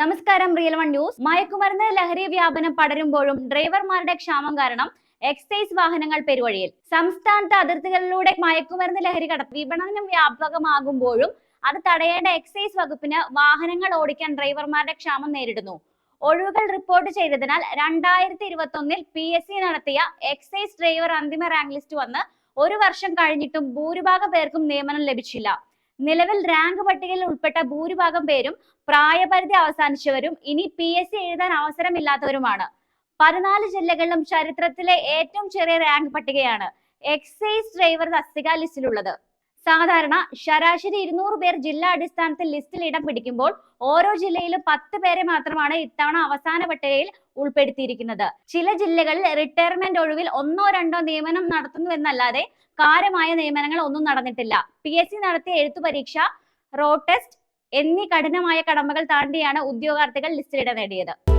നമസ്കാരം real one news മയക്കുമരുന്ന് ലഹരി വ്യാപനം പടരുമ്പോഴും ഡ്രൈവർമാരുടെ ക്ഷാമം കാരണം എക്സൈസ് വാഹനങ്ങൾ പെരുവഴിയിൽ. സംസ്ഥാനത്ത് അതിർത്തികളിലൂടെ മയക്കുമരുന്ന് ലഹരി കടത്ത് വിപണനം വ്യാപകമാകുമ്പോഴും അത് തടയേണ്ട എക്സൈസ് വകുപ്പിന് വാഹനങ്ങൾ ഓടിക്കാൻ ഡ്രൈവർമാരുടെ ക്ഷാമം നേരിടുന്നു. ഒഴിവുകൾ റിപ്പോർട്ട് ചെയ്തതിനാൽ രണ്ടായിരത്തി ഇരുപത്തി ഒന്നിൽ പി എസ് സി നടത്തിയ എക്സൈസ് ഡ്രൈവർ അന്തിമ റാങ്ക് ലിസ്റ്റ് വന്ന് ഒരു വർഷം കഴിഞ്ഞിട്ടും ഭൂരിഭാഗം പേർക്കും നിയമനം ലഭിച്ചില്ല. നിലവിൽ റാങ്ക് പട്ടികയിൽ ഉൾപ്പെട്ട ഭൂരിഭാഗം പേരും പ്രായപരിധി അവസാനിച്ചവരും ഇനി പി എസ് സി എഴുതാൻ അവസരമില്ലാത്തവരുമാണ്. പതിനാല് ജില്ലകളിലും ചരിത്രത്തിലെ ഏറ്റവും ചെറിയ റാങ്ക് പട്ടികയാണ്. എക്സൈസ് ഡ്രൈവർ തസ്തിക ലിസ്റ്റിലുള്ളത് സാധാരണ ശരാശരി ഇരുന്നൂറ് പേർ ജില്ലാ അടിസ്ഥാനത്തിൽ ലിസ്റ്റിൽ ഇടം പിടിക്കുമ്പോൾ ഓരോ ജില്ലയിലും പത്ത് പേരെ മാത്രമാണ് ഇത്തവണ അവസാന പട്ടികയിൽ ഉൾപ്പെടുത്തിയിരിക്കുന്നത്. ചില ജില്ലകളിൽ റിട്ടയർമെന്റ് ഒഴിവിൽ ഒന്നോ രണ്ടോ നിയമനം നടത്തുന്നുവെന്നല്ലാതെ കാര്യമായ നിയമനങ്ങൾ ഒന്നും നടന്നിട്ടില്ല. പി എസ് സി നടത്തിയ എഴുത്തു പരീക്ഷ റോഡ് ടെസ്റ്റ് എന്നീ കഠിനമായ കടമകൾ താണ്ടിയാണ് ഉദ്യോഗാർത്ഥികൾ ലിസ്റ്റിലിട നേടിയത്.